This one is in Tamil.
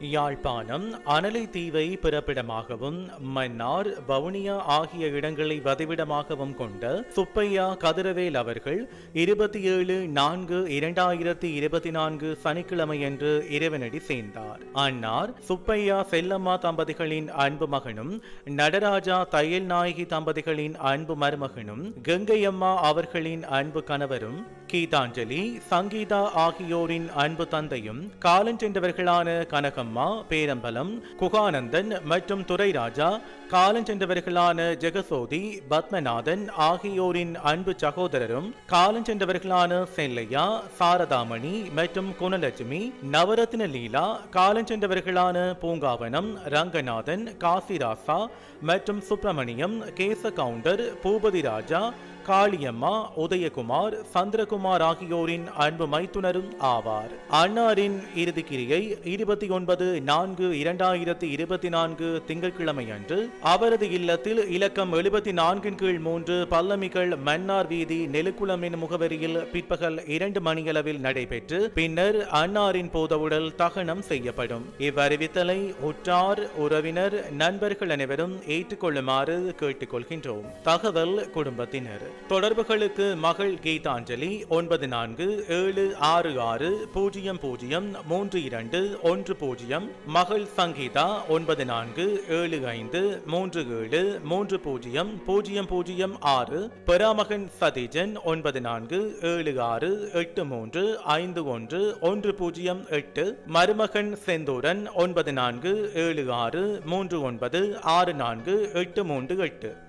யாழ்ப்பாணம் அனலை தீவை பிறப்பிடமாகவும் மன்னார் வவுனியா ஆகிய இடங்களை வதிவிடமாகவும் கொண்ட சுப்பையா கதிரவேல் அவர்கள் இருபத்தி ஏழு நான்கு இரண்டாயிரத்தி இருபத்தி நான்கு சனிக்கிழமையன்று இறைவனடி சேர்ந்தார். அன்னார் சுப்பையா செல்லம்மா தம்பதிகளின் அன்பு மகனும் நடராஜா தையல் நாயகி தம்பதிகளின் அன்பு மருமகனும் கங்கையம்மா அவர்களின் அன்பு கணவரும் கீதாஞ்சலி சங்கீதா ஆகியோரின் அன்பு தந்தையும் காலஞ்சென்றவர்களான கனகம்மா பேரம்பலம் குகானந்தன் மற்றும் துரைராஜா காலஞ்சென்றவர்களான ஜெகசோதி பத்மநாதன் ஆகியோரின் அன்பு சகோதரரும் காலஞ்சென்றவர்களான செல்லையா சாரதாமணி மற்றும் குணலட்சுமி நவரத்ன லீலா காலஞ்சென்றவர்களான பூங்காவனம் ரங்கநாதன் காசிராசா மற்றும் சுப்பிரமணியம் கேச கவுண்டர் பூபதி ராஜா காளியம்மா உதயகுமார் சந்திரகுமார் ஆகியோரின் அன்பு மைத்துனரும் ஆவார். அன்னாரின் இறுதிக்கிரியை இருபத்தி ஒன்பது நான்கு இரண்டாயிரத்தி இருபத்தி நான்கு திங்கட்கிழமை அன்று அவரது இல்லத்தில் இலக்கம் எழுபத்தி நான்கின் கீழ் மூன்று பல்லமிகள் மன்னார் வீதி நெலுக்குளமின் முகவரியில் பிற்பகல் இரண்டு மணியளவில் நடைபெற்று பின்னர் அன்னாரின் போதவுடல் தகனம் செய்யப்படும். இவ்வறிவித்தலை உற்றார் உறவினர் நண்பர்கள் அனைவரும் ஏற்றுக்கொள்ளுமாறு கேட்டுக்கொள்கின்றோம். தகவல் குடும்பத்தினர். தொடர்புகளுக்கு மகள் கீதாஞ்சலி ஒன்பது நான்கு ஏழு ஆறு ஆறு பூஜ்ஜியம் பூஜ்ஜியம் மூன்று இரண்டு ஒன்று பூஜ்ஜியம். மகள் சங்கீதா ஒன்பது நான்கு ஏழு ஐந்து மூன்று ஏழு மூன்று பூஜ்ஜியம் பூஜ்ஜியம் பூஜ்ஜியம் ஆறு. பெறாமகன் சதீஜன் ஒன்பது நான்கு ஏழு ஆறு எட்டு மூன்று ஐந்து ஒன்று ஒன்று பூஜ்ஜியம் எட்டு. மருமகன் செந்தூரன் ஒன்பது நான்கு ஏழு ஆறு மூன்று ஒன்பது ஆறு நான்கு எட்டு மூன்று எட்டு.